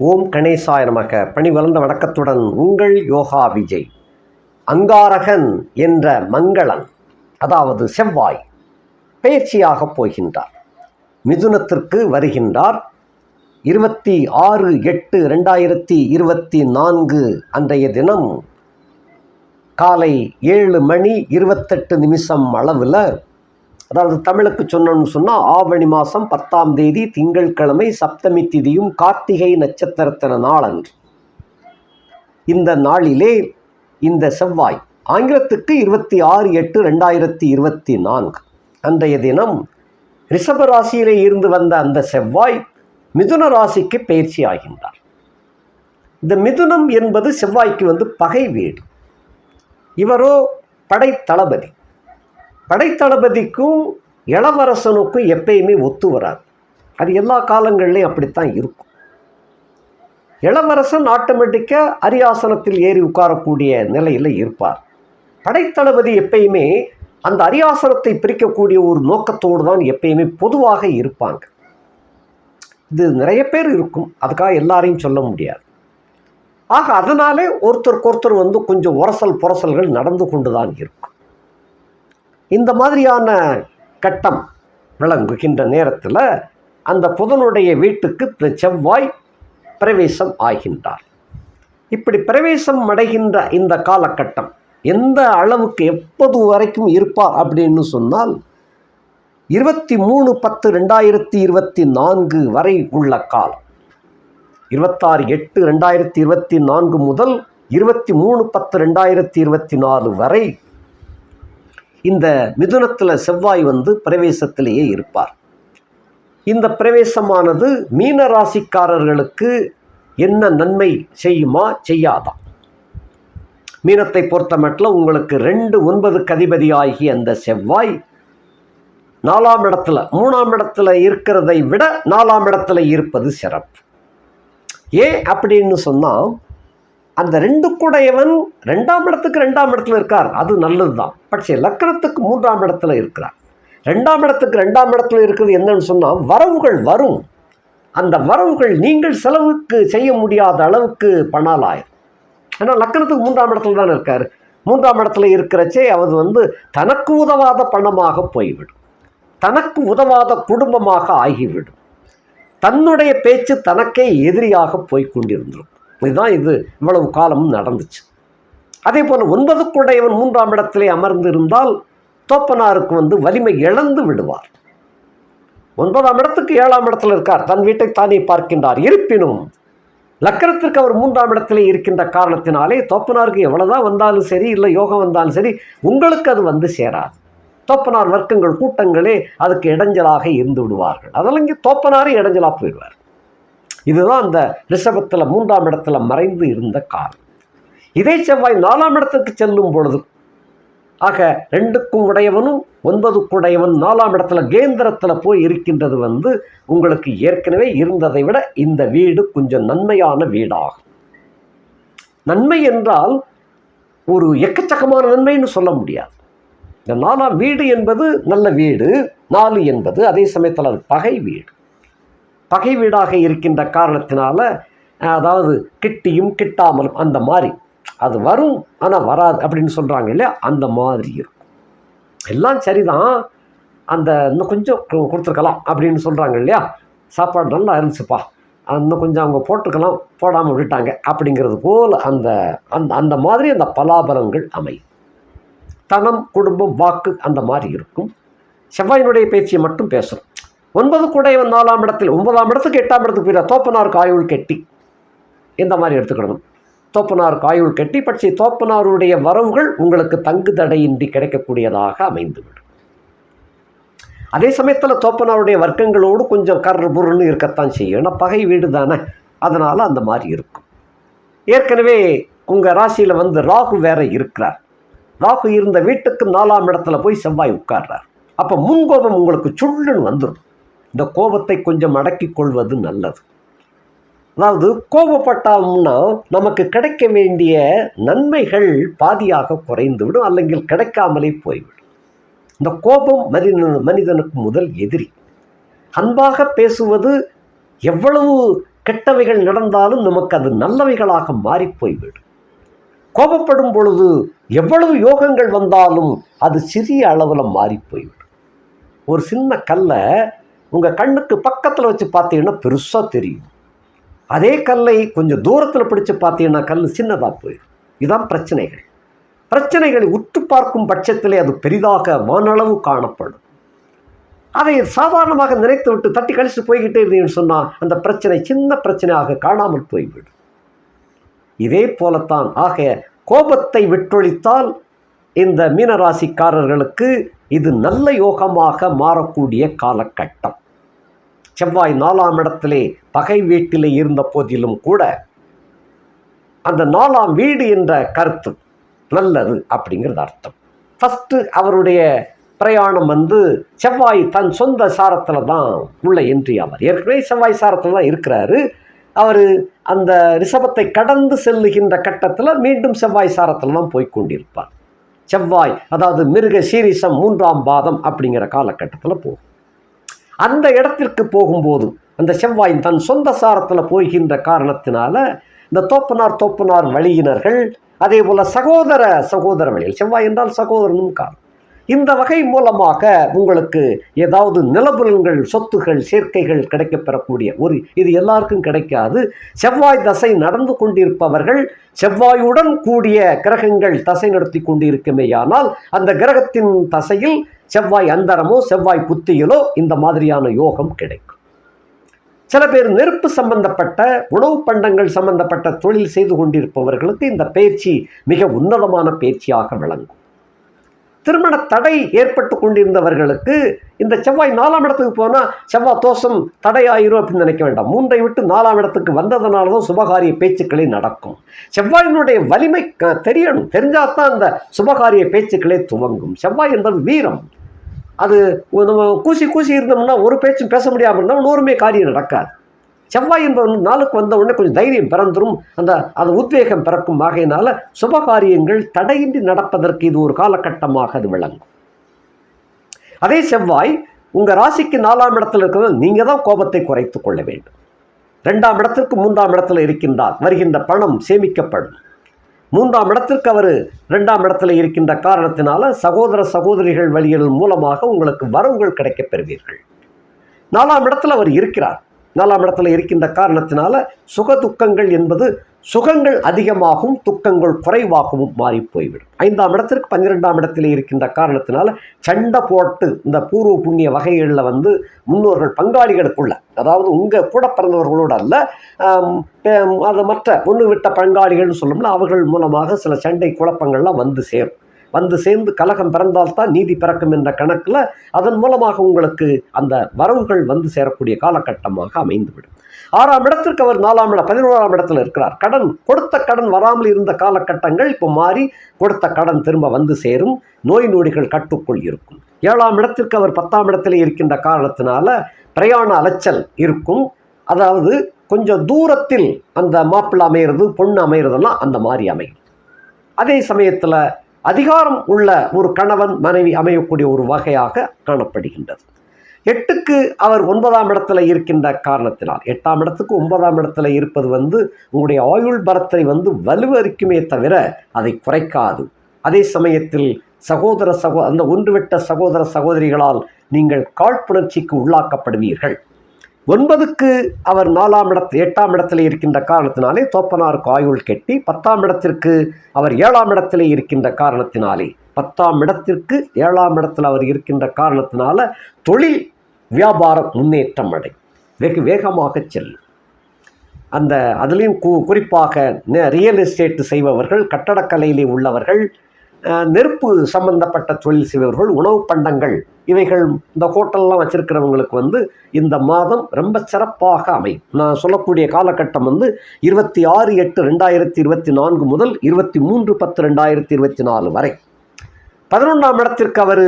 ஓம் கணேசாய நமக. பணி வளர்ந்த வணக்கத்துடன் உங்கள் யோகா விஜய். அங்காரகன் என்ற மங்களன் அதாவது செவ்வாய் பயிற்சியாக போகின்றார். மிதுனத்திற்கு வருகின்றார். இருபத்தி ஆறு எட்டு ரெண்டாயிரத்தி இருபத்தி நான்கு அன்றைய தினம் காலை ஏழு மணி இருபத்தெட்டு நிமிஷம் அளவில் அதாவது தமிழுக்கு சொன்னோம்னு சொன்னால் ஆவணி மாதம் பத்தாம் தேதி திங்கட்கிழமை சப்தமி திதியும் கார்த்திகை நட்சத்திரத்தின நாளன்று. இந்த நாளிலே இந்த செவ்வாய் ஆங்கிலத்துக்கு இருபத்தி ஆறு எட்டு ரெண்டாயிரத்தி இருபத்தி நான்கு. அன்றைய தினம் ரிஷப ராசியிலே இருந்து வந்த அந்த செவ்வாய் மிதுன ராசிக்கு பயிற்சி ஆகின்றார். இந்த மிதுனம் என்பது செவ்வாய்க்கு வந்து பகை வீடு. இவரோ படைத்தளபதி. படைத்தளபதிக்கும் இளவரசனுக்கும் எப்பயுமே ஒத்து வராது. அது எல்லா காலங்கள்லையும் அப்படித்தான் இருக்கும். இளவரசன் ஆட்டோமேட்டிக்காக அரியாசனத்தில் ஏறி உட்காரக்கூடிய நிலையில் இருப்பார். படைத்தளபதி எப்பயுமே அந்த அரியாசனத்தை பிரிக்கக்கூடிய ஒரு நோக்கத்தோடு தான் எப்பயுமே பொதுவாக இருப்பாங்க. இது நிறைய பேர் இருக்கும். அதுக்காக எல்லாரையும் சொல்ல முடியாது. ஆக அதனாலே ஒருத்தருக்கு ஒருத்தர் வந்து கொஞ்சம் உரசல் புரசல்கள் நடந்து கொண்டு தான் இருக்கும். இந்த மாதிரியான கட்டம் விளங்குகின்ற நேரத்தில் அந்த புதனுடைய வீட்டுக்கு செவ்வாய் பிரவேசம் ஆகின்றார். இப்படி பிரவேசம் அடைகின்ற இந்த காலகட்டம் எந்த அளவுக்கு எப்போது வரைக்கும் இருப்பார் அப்படின்னு சொன்னால் இருபத்தி மூணு பத்து ரெண்டாயிரத்தி இருபத்தி நான்கு வரை உள்ள காலம். இருபத்தாறு எட்டு ரெண்டாயிரத்தி இருபத்தி நான்கு முதல் இருபத்தி மூணு பத்து ரெண்டாயிரத்தி இருபத்தி நாலு வரை இந்த மிதுனத்தில் செவ்வாய் வந்து பிரவேசத்திலேயே இருப்பார். இந்த பிரவேசமானது மீன ராசிக்காரர்களுக்கு என்ன நன்மை செய்யுமா? செய்யாதா? மீனத்தை பொறுத்த மட்டும் உங்களுக்கு ரெண்டு ஒன்பது கதிபதி ஆகிய அந்த செவ்வாய் நாலாம் இடத்துல மூணாம் இடத்துல இருக்கிறதை விட நாலாம் இடத்துல இருப்பது சிறப்பு. ஏன் அப்படின்னு சொன்னால் அந்த ரெண்டு கூடையவன் ரெண்டாம் இடத்துக்கு ரெண்டாம் இடத்துல இருக்கார். அது நல்லது தான் பட்சே லக்கணத்துக்கு மூன்றாம் இடத்துல இருக்கிறார். ரெண்டாம் இடத்துக்கு ரெண்டாம் இடத்துல இருக்கிறது என்னன்னு சொன்னால் வரவுகள் வரும். அந்த வரவுகள் நீங்கள் செலவுக்கு செய்ய முடியாத அளவுக்கு பணாலாயிரும் ஏன்னா லக்கணத்துக்கு மூன்றாம் இடத்துல தான் இருக்கார். மூன்றாம் இடத்துல இருக்கிறச்சே அது வந்து தனக்கு உதவாத பணமாக போய்விடும். தனக்கு உதவாத குடும்பமாக ஆகிவிடும். தன்னுடைய பேச்சு தனக்கே எதிரியாக போய்க் கொண்டிருந்துடும் இதுதான் இது. இவ்வளவு காலமும் நடந்துச்சு. அதே போல் ஒன்பதுக்குடையவன் மூன்றாம் இடத்திலே அமர்ந்து இருந்தால் தோப்பனாருக்கு வந்து வலிமை இழந்து விடுவார். ஒன்பதாம் இடத்துக்கு ஏழாம் இடத்துல இருக்கார். தன் வீட்டை தானே பார்க்கின்றார். இருப்பினும் லக்கணத்திற்கு அவர் மூன்றாம் இடத்திலே இருக்கின்ற காரணத்தினாலே தோப்பனாருக்கு எவ்வளோதான் வந்தாலும் சரி இல்லை யோகம் வந்தாலும் சரி உங்களுக்கு அது வந்து சேராது. தோப்பனார் வர்க்கங்கள் கூட்டங்களே அதுக்கு இடைஞ்சலாக இருந்து விடுவார்கள். அதெல்லாம் இங்கே தோப்பனாரே இடைஞ்சலாக போயிடுவார். இதுதான் அந்த ரிஷபத்தில் மூன்றாம் இடத்துல மறைந்து இருந்த காலம். இதே செவ்வாய் நாலாம் இடத்துக்கு செல்லும் பொழுது ஆக ரெண்டுக்கும் உடையவனும் ஒன்பதுக்குடையவன் நாலாம் இடத்துல கேந்திரத்தில் போய் இருக்கின்றது வந்து உங்களுக்கு ஏற்கனவே இருந்ததை விட இந்த வீடு கொஞ்சம் நன்மையான வீடாகும். நன்மை என்றால் ஒரு எக்கச்சக்கமான நன்மைன்னு சொல்ல முடியாது. இந்த நாலாம் வீடு என்பது நல்ல வீடு நாலு என்பது அதே சமயத்தில் அது பகை வீடு. பகை வீடாக இருக்கின்ற காரணத்தினால அதாவது கிட்டியும் கிட்டாமலும் அந்த மாதிரி. அது வரும் ஆனால் வராது அப்படின்னு சொல்கிறாங்க இல்லையா? அந்த மாதிரி இருக்கும். எல்லாம் சரிதான். அந்த இன்னும் கொஞ்சம் கொடுத்துருக்கலாம் அப்படின்னு சொல்கிறாங்க இல்லையா? சாப்பாடு நல்லா இருந்துச்சுப்பா. இன்னும் கொஞ்சம் அவங்க போட்டிருக்கலாம் போடாமல் விட்டுட்டாங்க அப்படிங்கிறது போல் அந்த அந்த அந்த மாதிரி அந்த பலாபலங்கள் அமையும். தனம் குடும்பம் வாக்கு அந்த மாதிரி இருக்கும். செவ்வாயினுடைய பேச்சை மட்டும் பேசுகிறோம் ஒன்பது குடையவன் நாலாம் இடத்தில் ஒன்பதாம் இடத்துக்கு எட்டாம் இடத்துக்கு போயிடா தோப்பனார் காயுள் கெட்டி. இந்த மாதிரி எடுத்துக்கிடணும் தோப்பனார் காயுள் கெட்டி. பட்சி தோப்பனாருடைய வரவுகள் உங்களுக்கு தங்கு தடையின்றி கிடைக்கக்கூடியதாக அமைந்துவிடும். அதே சமயத்தில் தோப்பனாருடைய வர்க்கங்களோடு கொஞ்சம் கர்ற பொருள்னு இருக்கத்தான் செய்யும். ஏன்னா பகை வீடு தானே. அதனால் அந்த மாதிரி இருக்கும். ஏற்கனவே உங்கள் ராசியில் வந்து ராகு வேற இருக்கிறார். ராகு இருந்த வீட்டுக்கு நாலாம் இடத்துல போய் செவ்வாய் உட்கார்றார். அப்போ முன்கோபம் உங்களுக்கு சுள்ளுன்னு வந்துடும் இந்த கோபத்தை கொஞ்சம் அடக்கிக் கொள்வது நல்லது. அதாவது கோபப்பட்டோம்னா நமக்கு கிடைக்க வேண்டிய நன்மைகள் பாதியாக குறைந்துவிடும் அல்லங்கில் கிடைக்காமலே போய்விடும். இந்த கோபம் மனித மனிதனுக்கு முதல் எதிரி. அன்பாக பேசுவது எவ்வளவு கெட்டவைகள் நடந்தாலும் நமக்கு அது நல்லவைகளாக மாறி போய்விடும். கோபப்படும் பொழுது எவ்வளவு யோகங்கள் வந்தாலும் அது சிறிய அளவில் மாறி போய்விடும். ஒரு சின்ன கல்லை உங்கள் கண்ணுக்கு பக்கத்தில் வச்சு பார்த்தீங்கன்னா பெருசாக தெரியும். அதே கல்லை கொஞ்சம் தூரத்தில் பிடிச்சு பார்த்தீங்கன்னா கல் சின்னதாக போயிடும். இதுதான் பிரச்சனைகள். பிரச்சனைகளை உற்று பார்க்கும் பட்சத்திலே அது பெரிதாக வானளவு காணப்படும். அதை சாதாரணமாக நினைத்து விட்டு தட்டி கழிச்சு போய்கிட்டே இருந்தீங்கன்னு சொன்னால் அந்த பிரச்சனை சின்ன பிரச்சனையாக காணாமல் போய்விடும். இதே போலத்தான் ஆக கோபத்தை விட்டொழித்தால் இந்த மீனராசிக்காரர்களுக்கு இது நல்ல யோகமாக மாறக்கூடிய காலகட்டம். செவ்வாய் நாலாம் இடத்திலே பகை வீட்டிலே இருந்த போதிலும் கூட அந்த நாலாம் வீடு என்ற கருத்து நல்லது அப்படிங்கிறது அர்த்தம். ஃபஸ்ட்டு அவருடைய பிரயாணம் வந்து செவ்வாய் தன் சொந்த சாரத்தில் தான் உள்ள என்று அவர் ஏற்கனவே செவ்வாய் சாரத்தில் தான் இருக்கிறாரு. அவர் அந்த ரிஷபத்தை கடந்து செல்லுகின்ற கட்டத்தில் மீண்டும் செவ்வாய் சாரத்தில் தான் போய் கொண்டிருப்பார். செவ்வாய் அதாவது மிருக சீரிசம் மூன்றாம் பாதம் அப்படிங்கிற காலகட்டத்தில் போகும். அந்த இடத்திற்கு போகும்போது அந்த செவ்வாய் தன் சொந்த சாரத்தில் போகின்ற காரணத்தினால இந்த தோப்பனார் தோப்பனார் வழியினர்கள் அதே போல் சகோதர சகோதர வழியில் செவ்வாய் என்றால் சகோதரனும் காரணம். இந்த வகை மூலமாக உங்களுக்கு ஏதாவது நிலபுலன்கள் சொத்துகள் சேர்க்கைகள் கிடைக்கப்பெறக்கூடிய ஒரு இது எல்லாருக்கும் கிடைக்காது. செவ்வாய் தசை நடந்து கொண்டிருப்பவர்கள் செவ்வாயுடன் கூடிய கிரகங்கள் தசை நடத்தி கொண்டிருக்குமேயானால் அந்த கிரகத்தின் தசையில் செவ்வாய் அந்தரமோ செவ்வாய் புத்தியிலோ இந்த மாதிரியான யோகம் கிடைக்கும். சில பேர் நெருப்பு சம்பந்தப்பட்ட உணவு பண்டங்கள் சம்பந்தப்பட்ட தொழில் செய்து கொண்டிருப்பவர்களுக்கு இந்த பயிற்சி மிக உன்னதமான பயிற்சியாக விளங்கும். திருமண தடை ஏற்பட்டு கொண்டிருந்தவர்களுக்கு இந்த செவ்வாய் நாலாம் இடத்துக்கு போனால் செவ்வாய் தோஷம் தடையாயிரும் அப்படின்னு நினைக்க வேண்டாம். மூன்றை விட்டு நாலாம் இடத்துக்கு வந்ததுனால தான் சுபகாரிய பேச்சுக்களே நடக்கும். செவ்வாயினுடைய வலிமை க- தெரியணும். தெரிஞ்சால் தான் அந்த சுபகாரிய பேச்சுக்களே துவங்கும். செவ்வாய் என்பது வீரம். அது நம்ம கூசி கூசி இருந்தோம்னா ஒரு பேச்சும் பேச முடியாமல் இருந்தால் நூறுமே காரியம் நடக்காது. செவ்வாய் என்பவன் நாளுக்கு வந்த உடனே கொஞ்சம் தைரியம் பிறந்துரும். அந்த அந்த உத்வேகம் பிறக்கும். ஆகையினால சுபகாரியங்கள் தடையின்றி நடப்பதற்கு இது ஒரு காலகட்டமாக அது விளங்கும். அதே செவ்வாய் உங்கள் ராசிக்கு நாலாம் இடத்துல இருக்கிறது நீங்கள் தான் கோபத்தை குறைத்து கொள்ள வேண்டும். ரெண்டாம் இடத்திற்கு மூன்றாம் இடத்துல இருக்கின்றார். வருகின்ற பணம் சேமிக்கப்படும். மூன்றாம் இடத்திற்கு அவர் ரெண்டாம் இடத்துல இருக்கின்ற காரணத்தினால சகோதர சகோதரிகள் வழிகள் மூலமாக உங்களுக்கு வரவுகள் கிடைக்கப் பெறுவீர்கள். நாலாம் இடத்துல அவர் இருக்கிறார். நாலாம் இடத்துல இருக்கின்ற காரணத்தினால சுக துக்கங்கள் என்பது சுகங்கள் அதிகமாகவும் துக்கங்கள் குறைவாகவும் மாறி போய்விடும் ஐந்தாம் இடத்திற்கு பன்னிரெண்டாம் இடத்தில் இருக்கின்ற காரணத்தினால சண்டை போட்டு இந்த பூர்வ புண்ணிய வகைகளில் வந்து முன்னோர்கள் பங்காளிகளுக்குள்ள அதாவது உங்கள் கூட பிறந்தவர்களோடு அல்ல அது மற்ற ஒன்று விட்ட பங்காளிகள்னு சொல்லணும்னா அவர்கள் மூலமாக சில சண்டை குழப்பங்கள்லாம் வந்து சேரும். வந்து சேர்ந்து கலகம் பிறந்தால்தான் நீதி பிறக்கும் என்ற கணக்கில் அதன் மூலமாக உங்களுக்கு அந்த வரவுகள் வந்து சேரக்கூடிய காலகட்டமாக அமைந்துவிடும். ஆறாம் இடத்திற்கு அவர் நாலாம் இடம் பதினோராம் இடத்துல இருக்கிறார். கடன் கொடுத்த கடன் வராமல் இருந்த காலகட்டங்கள் இப்போ மாறி கொடுத்த கடன் திரும்ப வந்து சேரும். நோய் நொடிகள் கட்டுக்குள் இருக்கும். ஏழாம் இடத்திற்கு அவர் பத்தாம் இடத்துல இருக்கின்ற காரணத்தினால பிரயாண அலைச்சல் இருக்கும். அதாவது கொஞ்சம் தூரத்தில் அந்த மாப்பிள்ளை அமையிறது பொண்ணு அமையிறதெல்லாம் அந்த மாதிரி அமையும். அதே சமயத்தில் அதிகாரம் உள்ள ஒரு கணவன் மனைவி அமையக்கூடிய ஒரு வகையாக காணப்படுகின்றது. எட்டுக்கு அவர் ஒன்பதாம் இடத்துல இருக்கின்ற காரணத்தினால் எட்டாம் இடத்துக்கு ஒன்பதாம் இடத்துல இருப்பது வந்து உங்களுடைய ஆயுள் பரத்தை வந்து வலுவரிக்குமே தவிர அதை குறைக்காது. அதே சமயத்தில் சகோதர சகோ அந்த ஒன்றுவிட்ட சகோதர சகோதரிகளால் நீங்கள் காழ்ப்புணர்ச்சிக்கு உள்ளாக்கப்படுவீர்கள். ஒன்பதுக்கு அவர் நாலாம் இடத்து எட்டாம் இடத்துல இருக்கின்ற காரணத்தினாலே தோப்பனாருக்கு ஆயுள் கெட்டி பத்தாம் இடத்திற்கு அவர் ஏழாம் இடத்திலே இருக்கின்ற காரணத்தினாலே. பத்தாம் இடத்திற்கு ஏழாம் இடத்தில் அவர் இருக்கின்ற காரணத்தினால தொழில் வியாபாரம் முன்னேற்றம் அடை. வெகு வேகமாக செல்லும். அந்த அதுலேயும் கு குறிப்பாக ரியல் எஸ்டேட் செய்பவர்கள் கட்டடக்கலையிலே உள்ளவர்கள் நெருப்பு சம்பந்தப்பட்ட தொழில் செய்பவர்கள் உணவு பண்டங்கள் இவைகள் இந்த ஹோட்டல்லாம் வச்சிருக்கிறவங்களுக்கு வந்து இந்த மாதம் ரொம்ப சிறப்பாக அமையும். நான் சொல்லக்கூடிய காலகட்டம் வந்து இருபத்தி ஆறு எட்டு ரெண்டாயிரத்தி இருபத்தி நான்கு முதல் இருபத்தி மூன்று பத்து ரெண்டாயிரத்தி இருபத்தி நாலு வரை. பதினொன்றாம் இடத்திற்கு அவர்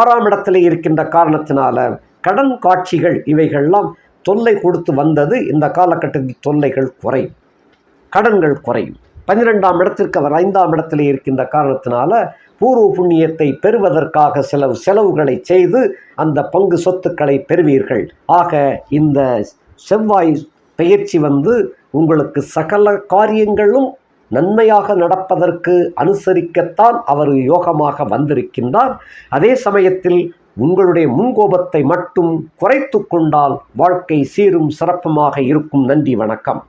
ஆறாம் இடத்துல இருக்கின்ற காரணத்தினால கடன் காட்சிகள் இவைகள்லாம் தொல்லை கொடுத்து வந்தது. இந்த காலகட்டத்தில் தொல்லைகள் குறையும். கடன்கள் குறையும். பன்னிரெண்டாம் இடத்திற்கு அவர் ஐந்தாம் இடத்திலே இருக்கின்ற காரணத்தினால பூர்வ புண்ணியத்தை பெறுவதற்காக சில செலவுகளை செய்து அந்த பங்கு சொத்துக்களை பெறுவீர்கள். ஆக இந்த செவ்வாய் பெயர்ச்சி வந்து உங்களுக்கு சகல காரியங்களும் நன்மையாக நடப்பதற்கு அனுசரிக்கத்தான் அவர் யோகமாக வந்திருக்கின்றார். அதே சமயத்தில் உங்களுடைய முன்கோபத்தை மட்டும் குறைத்து கொண்டால் வாழ்க்கை சீரும் சிறப்புமாக இருக்கும். நன்றி வணக்கம்.